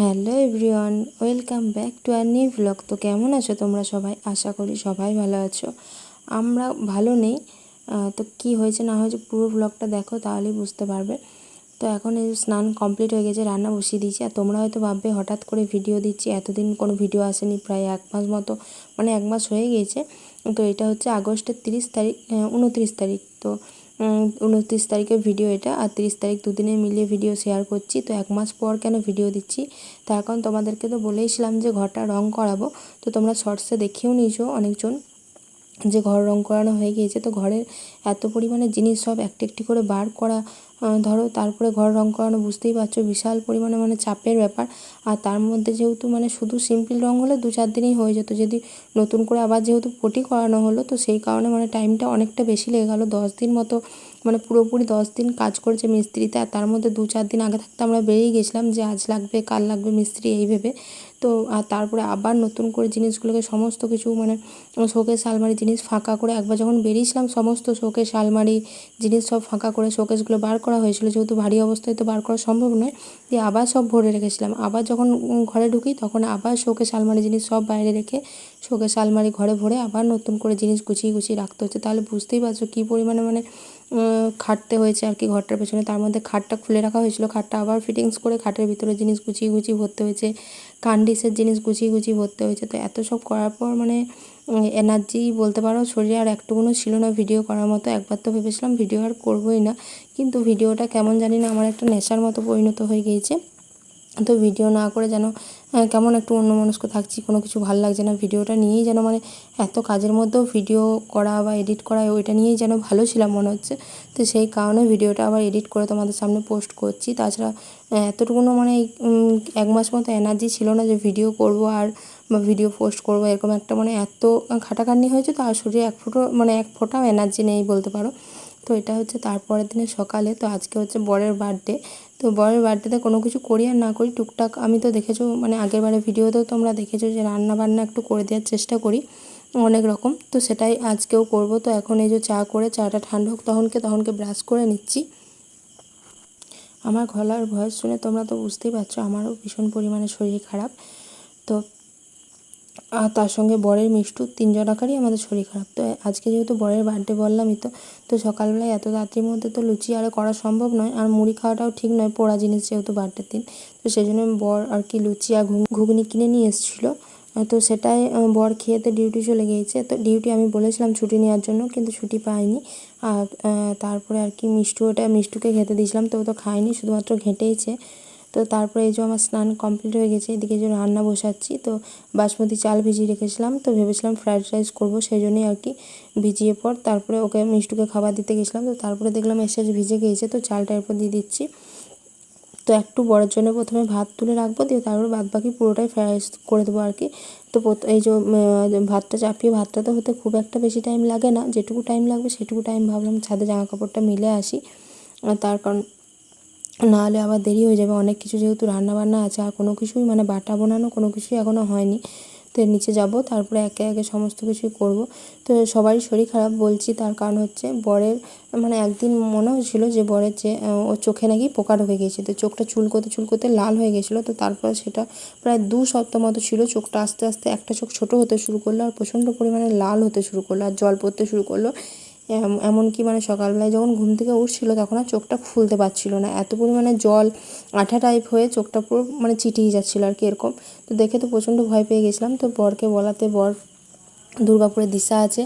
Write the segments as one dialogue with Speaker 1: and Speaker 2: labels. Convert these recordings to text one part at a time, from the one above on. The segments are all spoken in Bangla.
Speaker 1: Hello everyone, welcome back to our new blog. তো কেমন আছো তোমরা সবাই? আশা করি সবাই ভালো আছো। আমরা ভালো নেই। তো কি হয়েছে না হয়েছে পুরো ব্লগটা দেখো, তাহলেই বুঝতে পারবে। তো এখন এই স্নান কমপ্লিট হয়ে গেছে, রান্না বসিয়ে দিয়েছি। আর তোমরা হয়তো ভাববে, হঠাৎ করে ভিডিও দিচ্ছি, এতদিন কোনো ভিডিও আসেনি, প্রায় এক মাস মতো মানে এক মাস হয়ে গিয়েছে। তো এটা হচ্ছে আগস্টের তিরিশ তারিখ উনত্রিশ তারিখ। তো উনত্রিশ তারিখের ভিডিও এটা আর তিরিশ তারিখ দুদিনে মিলিয়ে ভিডিও শেয়ার করছি। তো এক মাস পর কেন ভিডিও দিচ্ছি? তার কারণ তোমাদেরকে তো বলেইছিলাম যে ঘরটা রং করাবো। তো তোমরা শর্টসে দেখেও নিয়েছো অনেকজন। যে ঘর রং করানো হয়ে গিয়েছে, তো ঘরের এত পরিমাণে জিনিস সব একটি একটি করে বার করা ধরো তারপরে ঘর রং করানো বুঝতেই পারছ বিশাল পরিমাণে মানে চাপের ব্যাপার। আর তার মধ্যে যেহেতু মানে শুধু সিম্পল রং হলে দু চার দিনই হয়ে যেত, যদি নতুন করে আবার যেহেতু পটি করানো হলো, তো সেই কারণে মানে টাইমটা অনেকটা বেশি লেগে গেলো, দশ দিন মতো মানে পুরোপুরি দশ দিন কাজ করেছে মিস্ত্রিতে, আর তার মধ্যে দু চার দিন আগে থাকতে আমরা বেরিয়ে গেছিলাম যে আজ লাগবে, কাল লাগবে মিস্ত্রি, এই ভেবে। তো, আর তারপরে আবার নতুন করে জিনিসগুলোকে সমস্ত কিছু মানে শোকেস আলমারি জিনিস ফাঁকা করে একবার যখন বেরিয়েছিলাম, সমস্ত শোকেস আলমারি জিনিস সব ফাঁকা করে শোকেসগুলো বার করা হয়েছিল। যেহেতু ভারী অবস্থায় তো বার করা সম্ভব নয়, দিয়ে আবার সব ভরে রেখেছিলাম। আবার যখন ঘরে ঢুকি তখন আবার শোকেস আলমারি জিনিস সব বাইরে রেখে শোকেস আলমারি ঘরে ভরে আবার নতুন করে জিনিস গুছিয়ে গুছিয়ে রাখতে হচ্ছে। তাহলে বুঝতেই পারছ কী পরিমাণে মানে খাটতে হয়েছে আর কি ঘরটার পেছনে। তার মধ্যে খাটটা খুলে রাখা হয়েছিল। খাটটা আবার ফিটিংস করে খাটের ভিতরে জিনিস গুছিয়ে গুছিয়ে ভরতে হয়েছে। কান্ডিসের জিনিস গুছিয়ে গুছিয়ে ভরতে হয়েছে। তো এত সব করার পর মানে এনার্জি বলতে পারো শরীরে আর একটুকুনও ছিল না ভিডিও করার মতো। একবার তো ভেবেছিলাম ভিডিও আর করবোই না। কিন্তু ভিডিওটা কেমন জানি না, আমার একটা নেশার মতো পরিণত হয়ে গিয়েছে। তো ভিডিও না করে যেন কেমন একটু অন্যমনস্ক থাকছি, কোনো কিছু ভালো লাগছে না, ভিডিওটা নিয়েই যেন মানে এত কাজের মধ্যেও ভিডিও করা বা এডিট করা, ওইটা নিয়েই যেন ভালো ছিলাম মনে হচ্ছে। তো সেই কারণে ভিডিওটা আবার এডিট করে তোমাদের সামনে পোস্ট করছি। তাছাড়া এতটুকুনও মানে এক মাস মতো এনার্জি ছিল না যে ভিডিও করব আর বা ভিডিও পোস্ট করব, এরকম একটা মানে এত খাটাখাটনি হয়েছে তো আর শরীরে এক ফুটো মানে এক ফোঁটাও এনার্জি নেই বলতে পারো। তো এটা হচ্ছে তারপরের দিনে সকালে, তো আজকে হচ্ছে বরের বার্থডে তো বরের বার্থডেতে কোনো কিছু করি আর না করি, টুকটাক আমি তো দেখেছ মানে আগের বারে ভিডিওতেও তোমরা দেখেছ যে রান্না বান্না একটু করে দেওয়ার চেষ্টা করি, অনেক রকম। তো সেটাই আজকেও করব। তো এখন এই যে চা করে, চাটা ঠান্ডা হোক, তখনকে তখনকে ব্রাশ করে নিচ্ছি। আমার গলার ভয়েস শুনে তোমরা তো বুঝতেই পারছ, আমারও ভীষণ পরিমাণে শরীর খারাপ। তো আর তার সঙ্গে বরের মিষ্টু তিনজনাকারই আমাদের শরীর খারাপ। তো আজকে যেহেতু বরের বার্থডে বললামই তো তো সকালবেলায় এত রাত্রির মধ্যে তো লুচি আর করা সম্ভব নয়, আর মুড়ি খাওয়াটাও ঠিক নয় পোড়া জিনিস যেহেতু বার্থডের দিন। তো সেই জন্য বর আর কি লুচি আর ঘুগনি কিনে নিয়ে এসেছিল। তো সেটাই বর খেয়েতে ডিউটি চলে গিয়েছে। তো ডিউটি আমি বলেছিলাম ছুটি নেওয়ার জন্য, কিন্তু ছুটি পাইনি। আর তারপরে আর কি মিষ্টু ওটা, মিষ্টুকে খেতে দিয়েছিলাম, তো ও তো খায়নি, শুধুমাত্র ঘেঁটেইছে। তো তারপরে এই যে আমার স্নান কমপ্লিট হয়ে গেছে, এদিকে যে রান্না বসাচ্ছি, তো বাসমতি চাল ভিজিয়ে রেখেছিলাম, তো ভেবেছিলাম ফ্রাইড রাইস করব, সেই জন্যই আর কি ভিজিয়ে পর তারপরে ওকে মিষ্টুকে খাবার দিতে গেছিলাম, তো তারপরে দেখলাম এসে ভিজে গিয়েছে, তো চালটা এরপর দিয়ে দিচ্ছি। তো একটু বড়ের জন্য প্রথমে ভাত তুলে রাখব, দিয়ে তারপর বাদ বাকি পুরোটাই ফ্রাই রাইস করে দেবো আর কি। তো এই যে ভাতটা চাপিয়ে ভাতটা তো হতে খুব একটা বেশি টাইম লাগে না, যেটুকু টাইম লাগবে সেটুকু টাইম ভাবলাম ছাদে জামা কাপড়টা মিলে আসি। তার কারণ নাহলে আবার দেরি হয়ে যাবে। অনেক কিছু যেহেতু রান্না বান্না আছে, আর কোনো কিছুই মানে বাটা বানানো কোনো কিছুই এখনও হয়নি। তো নিচে যাব, তারপরে একে একে সমস্ত কিছুই করব। তো সবারই শরীর খারাপ বলছি, তার কারণ হচ্ছে বরের মানে একদিন মনে হয়েছিল যে বরের যে ওর চোখে নাকি পোকা ঢুকে গিয়েছে। তো চোখটা চুলকোতে চুলকোতে লাল হয়ে গেছিল তো তারপরে সেটা প্রায় দু সপ্তাহ মতো ছিল। চোখটা আস্তে আস্তে একটা চোখ ছোট হতে শুরু করল, আর প্রচণ্ড পরিমাণে লাল হতে শুরু করল, আর জল পড়তে শুরু করল। এমনকি মানে সকালবেলায় যখন ঘুম থেকে উঠছিল তখন আর চোখটা খুলতে পারছিল না। এত পরিমাণে জল, আঠা টাইপ হয়ে চোখটা পুরো মানে চিটিয়ে যাচ্ছিল আর কি এরকম। তো দেখে তো প্রচণ্ড ভয় পেয়ে গেছিলাম। তো বরকে বলাতে বর দুর্গাপুরে দিশা আছে।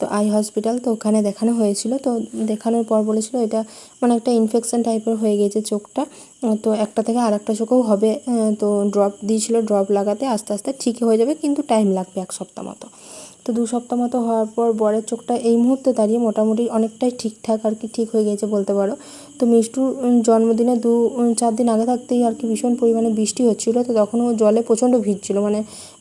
Speaker 1: তো আই হসপিটাল, তো ওখানে দেখানো হয়েছিল। তো দেখানোর পর বলেছিল এটা মানে একটা ইনফেকশান টাইপের হয়ে গেছে চোখটা। তো একটা থেকে আর একটা চোখেও হবে। তো ড্রপ দিয়েছিল ড্রপ লাগাতে। আস্তে আস্তে ঠিক হয়ে যাবে, কিন্তু টাইম লাগবে এক সপ্তাহ মতো। তো দু সপ্তাহ মতো হওয়ার পর বরের চোখটা এই মুহূর্তে দাঁড়িয়ে মোটামুটি অনেকটাই ঠিকঠাক আর কি, ঠিক হয়ে গেছে বলতে পারো। তো মিষ্টুর জন্মদিনে দু চার দিন আগে থাকতেই আর কি ভীষণ পরিমাণে বৃষ্টি হচ্ছিল, তো তখন ও জলে প্রচণ্ড ভিজছিল মানে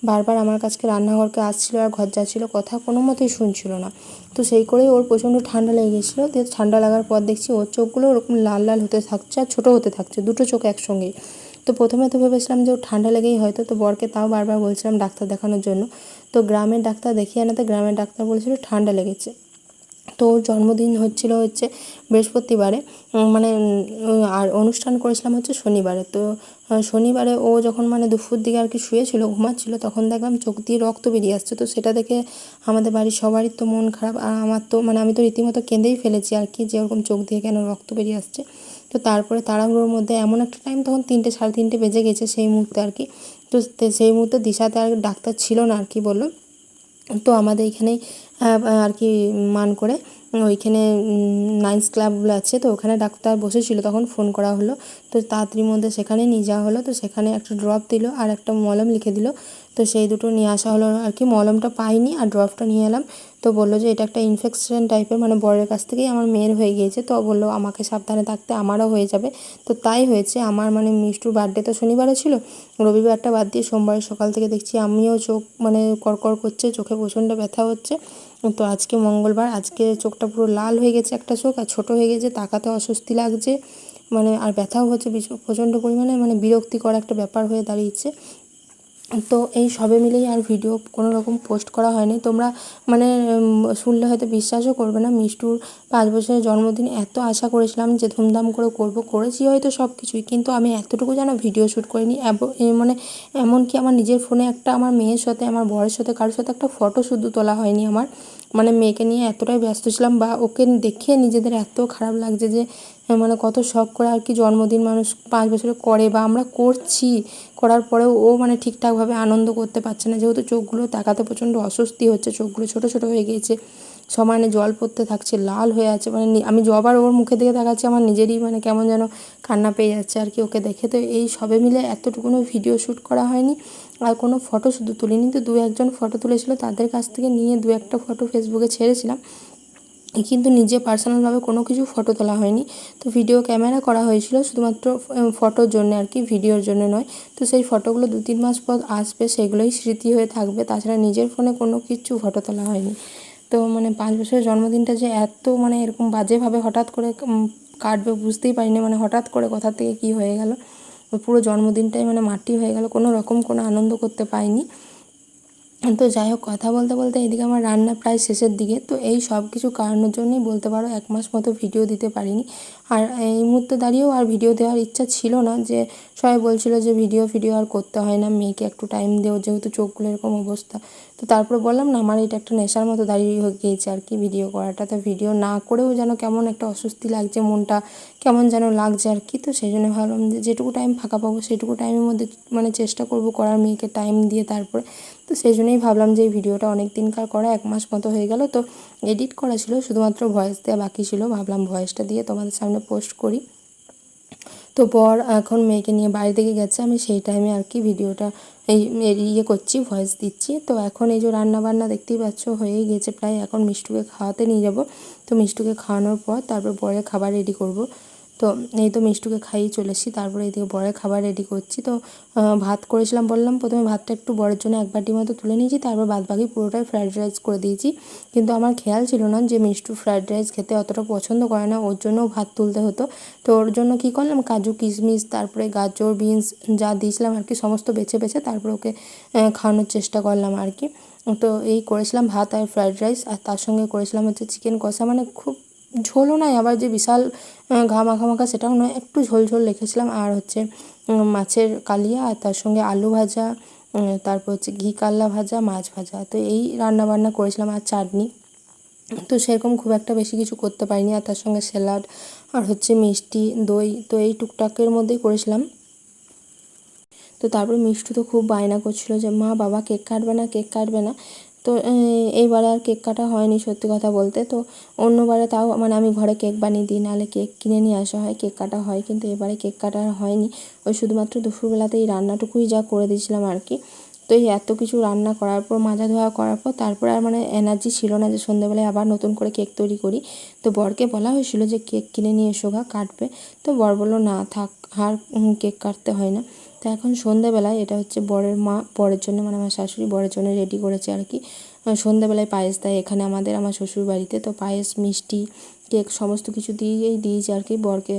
Speaker 1: বারবার আমার কাছকে রান্নাঘরকে আসছিল আর ঘর যাচ্ছিল, কথা কোনো মতেই শুনছিল না। তো সেই করেই ওর প্রচণ্ড ঠান্ডা লেগে গেছিল ঠান্ডা লাগার পর দেখছি ওর চোখগুলো ওরকম লাল লাল হতে থাকছে আর ছোটো হতে থাকছে, দুটো চোখ একসঙ্গেই। তো প্রথমে তো ভেবেছিলাম যে ঠান্ডা লেগেই হয়তো, তো বরকে তাও বারবার বলছিলাম ডাক্তার দেখানোর জন্য। তো গ্রামের ডাক্তার দেখিয়ে আনাতে গ্রামের ডাক্তার বলেছিল ঠান্ডা লেগেছে। তো ওর জন্মদিন হচ্ছিল হচ্ছে বৃহস্পতিবারে মানে আর অনুষ্ঠান করেছিলাম হচ্ছে শনিবারে। তো শনিবারে ও যখন মানে দুপুর দিকে আর কি শুয়েছিল, ঘুমাচ্ছিল, তখন দেখলাম চোখ দিয়ে রক্ত বেরিয়ে আসছে। তো সেটা দেখে আমাদের বাড়ির সবারই তো মন খারাপ, আর আমার তো মানে আমি তো রীতিমতো কেঁদেই ফেলেছি আর কি, যে ওরকম চোখ দিয়ে কেন রক্ত বেরিয়ে আসছে। তো তারপরে তাড়াহুড়োর মধ্যে এমন একটা টাইম তখন তিনটে, সাড়ে তিনটে বেজে গেছে সেই মুহূর্তে আর কি। তো সেই মুহূর্তে দিশাতে আর ডাক্তার ছিল না আর কি বলল। তো আমাদের এখানেই আর কি মান করে ওইখানে নাইন্স ক্লাবগুলো আছে, তো ওখানে ডাক্তার বসেছিল, তখন ফোন করা হলো। তো তাড়াতাড়ির মধ্যে সেখানে নিয়ে যাওয়া হলো, তো সেখানে একটা ড্রপ দিল আর একটা মলম লিখে দিল। তো সেই দুটো নিয়ে আসা হলো আর কি, মলমটা পাইনি আর ড্রপটা নিয়ে এলাম। তো বলল যে এটা একটা ইনফেকশন টাইপের মানে বরের কাছ থেকেই আমার মেয়ের হয়ে গিয়েছে, তো বলল আমাকে সাবধানে থাকতে আমারও হয়ে যাবে। তো তাই হয়েছে, আমার মানে মিষ্টুর বার্থডে তো শনিবারে ছিল, রবিবারটা বাদ দিয়ে সোমবার সকাল থেকে দেখছি আমিও চোখ মানে কড়কড় করছে, চোখে প্রচণ্ড ব্যথা হচ্ছে। তো আজকে মঙ্গলবার, আজকে চোখটা পুরো লাল হয়ে গেছে একটা চোখ আর ছোটো হয়ে গেছে, তাকাতে অস্বস্তি লাগছে। মানে আর ব্যথাও হচ্ছে, প্রচণ্ড পরিমাণে মানে বিরক্তিকর একটা ব্যাপার হয়ে দাঁড়িয়েছে। তো এই সবে মিলেই আর ভিডিও কোনো রকম পোস্ট করা হয়নি। তোমরা মানে শুনলে হয়তো বিশ্বাসও করবে না, মিষ্টুর পাঁচ বছরের জন্মদিন এত আশা করেছিলাম যে ধুমধাম করে করব, করেছি হয়তো সব কিছুই কিন্তু আমি এতটুকু যেন ভিডিও শ্যুট করিনি মানে এমনকি আমার নিজের ফোনে একটা আমার মেয়ের সাথে, আমার বরের সাথে, কারোর সাথে একটা ফটো শুধু তোলা হয়নি আমার। মানে মেয়েকে নিয়ে এতটাই ব্যস্ত ছিলাম বা ওকে দেখে নিজেদের এত খারাপ লাগছে যে মানে কত শখ করে আর কি জন্মদিন মানুষ পাঁচ বছরে করে বা আমরা করছি। করার পরেও ও মানে ঠিকঠাকভাবে আনন্দ করতে পারছে না। যেহেতু চোখগুলো তাকাতে প্রচণ্ড অস্বস্তি হচ্ছে, চোখগুলো ছোটো ছোটো হয়ে গিয়েছে। সমানে জল পড়তে থাকছে, লাল হয়ে আছে। মানে আমি যবার ওর মুখে দিকে তাকাচ্ছি, আমার নিজেরই মানে কেমন যেন কান্না পেয়ে যাচ্ছে আর কি ওকে দেখে। তো এই সবে মিলে এতটুকুনও ভিডিও শ্যুট করা হয়নি। আর কোনো ফটো শুধু তুলিনি, তো দু একজন ফটো তুলেছিল, তাদের কাছ থেকে নিয়ে দু একটা ফটো ফেসবুকে ছেড়েছিলাম। কিন্তু নিজে পার্সোনালভাবে কোনো কিছু ফটো তোলা হয়নি। তো ভিডিও ক্যামেরা করা হয়েছিল, শুধুমাত্র ফটোর জন্য আর কি ভিডিওর জন্য নয়। তো সেই ফটোগুলো দু তিন মাস পর আসবে, সেগুলোই স্মৃতি হয়ে থাকবে। তাছাড়া নিজের ফোনে কোনো কিছু ফটো তোলা হয়নি। তো মানে পাঁচ বছরের জন্মদিনটা যে এত মানে এরকম বাজেভাবে হঠাৎ করে কাটবে বুঝতেই পারিনি মানে হঠাৎ করে কোথা থেকে কী হয়ে গেল। পুরো জন্মদিনটাই মানে মাটি হয়ে গেল, কোনো রকম কোনো আনন্দ করতে পাইনি। তো যাই হোক, কথা বলতে বলতে এদিকে আমার রান্না প্রায় শেষের দিকে। তো এই সব কিছু কারণের জন্যই বলতে পারো এক মাস মতো ভিডিও দিতে পারিনি। আর এই মুহূর্তে দাঁড়িয়েও আর ভিডিও দেওয়ার ইচ্ছা ছিল না যে সবাই বলছিল যে ভিডিও ভিডিও আর করতে হয় না, মেয়েকে একটু টাইম দেও, যেহেতু চোখগুলো এরকম অবস্থা। তো তারপরে বললাম, না, আমার এটা একটা নেশার মতো দাঁড়িয়ে হয়ে গিয়েছে আর কি ভিডিও করাটা। তো ভিডিও না করেও যেন কেমন একটা অস্বস্তি লাগছে, মনটা কেমন যেন লাগছে আর কি। তো সেই জন্য ভাবলাম যে যেটুকু টাইম ফাঁকা পাবো, সেটুকু টাইমের মধ্যে মানে চেষ্টা করব করার মেয়েকে টাইম দিয়ে তারপরে। তো সেই জন্যই ভাবলাম যে এই ভিডিওটা অনেক দিনকার করা, এক মাস মতো হয়ে গেল। তো এডিট করা ছিল, শুধুমাত্র ভয়েস দেওয়া বাকি ছিল। ভাবলাম ভয়েসটা দিয়ে তোমাদের সামনে পোস্ট করি। তো পর এখন মেয়েকে নিয়ে বাইরে থেকে গেছে, আমি সেই টাইমে আর কি ভিডিওটা এই ইয়ে করছি ভয়েস দিচ্ছি। তো এখন এই যে রান্নাবান্না দেখতেই পাচ্ছ হয়েই গেছে প্রায়। এখন মিষ্টুকে খাওয়াতে নিয়ে যাব। তো মিষ্টুকে খাওয়ানোর পর তারপর পরে খাবার রেডি করব। তো এই তো মিষ্টুকে খাইয়ে চলে এসেছি, তারপরে এদিকে বরের খাবার রেডি করছি। তো ভাত করেছিলাম, বললাম প্রথমে ভাতটা একটু বরের জন্য এক বাটি মতো তুলে নিয়েছি, তারপর বাদ বাকি পুরোটাই ফ্রায়েড রাইস করে দিয়েছি। কিন্তু আমার খেয়াল ছিল না যে মিষ্টু ফ্রায়েড রাইস খেতে অতটা পছন্দ করে না, ওর জন্যও ভাত তুলতে হতো। তো ওর জন্য কী করলাম, কাজু, কিশমিশ, তারপরে গাজর বিনস যা দিয়েছিলাম আর কি, সমস্ত বেছে বেছে তারপর ওকে খাওয়ানোর চেষ্টা করলাম আর কি। তো এই করেছিলাম ভাত আর ফ্রায়েড রাইস আর তার সঙ্গে করেছিলাম হচ্ছে চিকেন কষা মানে খুব ঝোলও নয় আবার যে বিশাল আহ, ঘা মাখা মাখা সেটাও নয় একটু ঝোল ঝোল রেখেছিলাম। আর হচ্ছে মাছের কালিয়া আর তার সঙ্গে আলু ভাজা তারপর হচ্ছে ঘি কাল্লা ভাজা মাছ ভাজা। তো এই রান্না বান্না করেছিলাম আর চাটনি। তো সেরকম খুব একটা বেশি কিছু করতে পারিনি। আর তার সঙ্গে স্যালাড আর হচ্ছে মিষ্টি দই তো এই টুকটাকের মধ্যেই করেছিলাম। তো তারপরে মিষ্টু তো খুব বায়না করছিল যে মা বাবা কেক কাটবে না কেক কাটবে না। তো এইবারে আর কেক কাটা হয়নি সত্যি কথা বলতে। তো অন্যবারে তাও মানে আমি ঘরে কেক বানিয়ে দিই, নাহলে কেক কিনে নিয়ে আসা হয়, কেক কাটা হয়। কিন্তু এবারে কেক কাটা হয়নি। ওই শুধুমাত্র দুপুরবেলাতে এই রান্নাটুকুই যা করে দিয়েছিলাম আর কি। তো এই এত কিছু রান্না করার পর, মাজা ধোয়া করার পর, তারপর আর মানে এনার্জি ছিল না যে সন্ধ্যেবেলায় আবার নতুন করে কেক তৈরি করি। তো বরকে বলা হয়েছিল যে, কেক কিনে নিয়ে এসো কাটবে। তো বর বলল, না থাক, আর কেক কাটতে হয় না। তো এখন সন্ধ্যেবেলায়, এটা হচ্ছে বরের মা, বরের জন্য মানে আমার শাশুড়ি বরের জন্য রেডি করেছে আর কি। সন্ধ্যেবেলায় পায়েস দেয় এখানে আমাদের, আমার শ্বশুর বাড়িতে। তো পায়েস, মিষ্টি, কেক সমস্ত কিছু দিয়েই দিয়েছি আর কি বরকে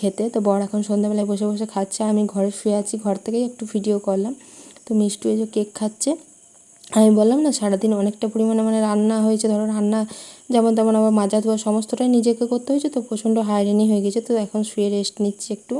Speaker 1: খেতে। তো বর এখন সন্ধ্যেবেলায় বসে বসে খাচ্ছে। আমি ঘরে শুয়ে আছি, ঘর থেকেই একটু ভিডিও করলাম। তো মিষ্টু এই যে কেক খাচ্ছে। আমি বললাম, না, সারাদিন অনেকটা পরিমাণে মানে রান্না হয়েছে। ধরো রান্না যেমন তেমন আবার মাজা ধোয়া সমস্তটাই নিজেকে করতে হয়েছে। তো প্রচণ্ড হয়রানি হয়ে গেছে। তো এখন শুয়ে রেস্ট নিচ্ছি একটু।